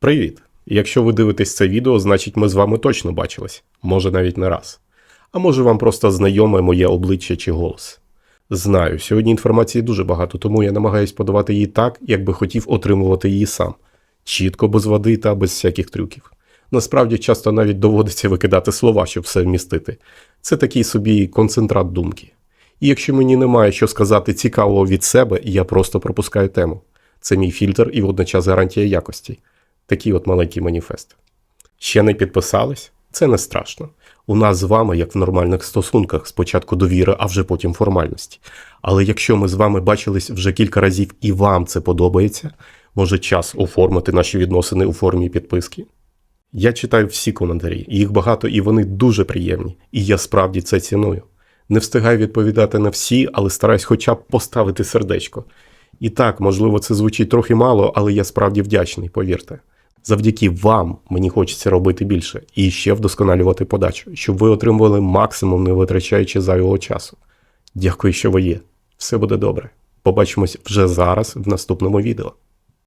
Привіт! Якщо ви дивитесь це відео, значить ми з вами точно бачились, може навіть не раз. А може вам просто знайоме моє обличчя чи голос. Знаю, сьогодні інформації дуже багато, тому я намагаюсь подавати її так, як би хотів отримувати її сам. Чітко, без води та без всяких трюків. Насправді часто навіть доводиться викидати слова, щоб все вмістити. Це такий собі концентрат думки. І якщо мені немає що сказати цікавого від себе, я просто пропускаю тему. Це мій фільтр і водночас гарантія якості. Такий от маленький маніфест. Ще не підписались? Це не страшно. У нас з вами, як в нормальних стосунках, спочатку довіра, а вже потім формальності. Але якщо ми з вами бачились вже кілька разів і вам це подобається, може час оформити наші відносини у формі підписки? Я читаю всі коментарі, їх багато і вони дуже приємні, і я справді це ціную. Не встигаю відповідати на всі, але стараюсь хоча б поставити сердечко. І так, можливо, це звучить трохи мало, але я справді вдячний, повірте. Завдяки вам мені хочеться робити більше і ще вдосконалювати подачу, щоб ви отримували максимум, не витрачаючи зайвого часу. Дякую, що ви є. Все буде добре. Побачимось вже зараз в наступному відео.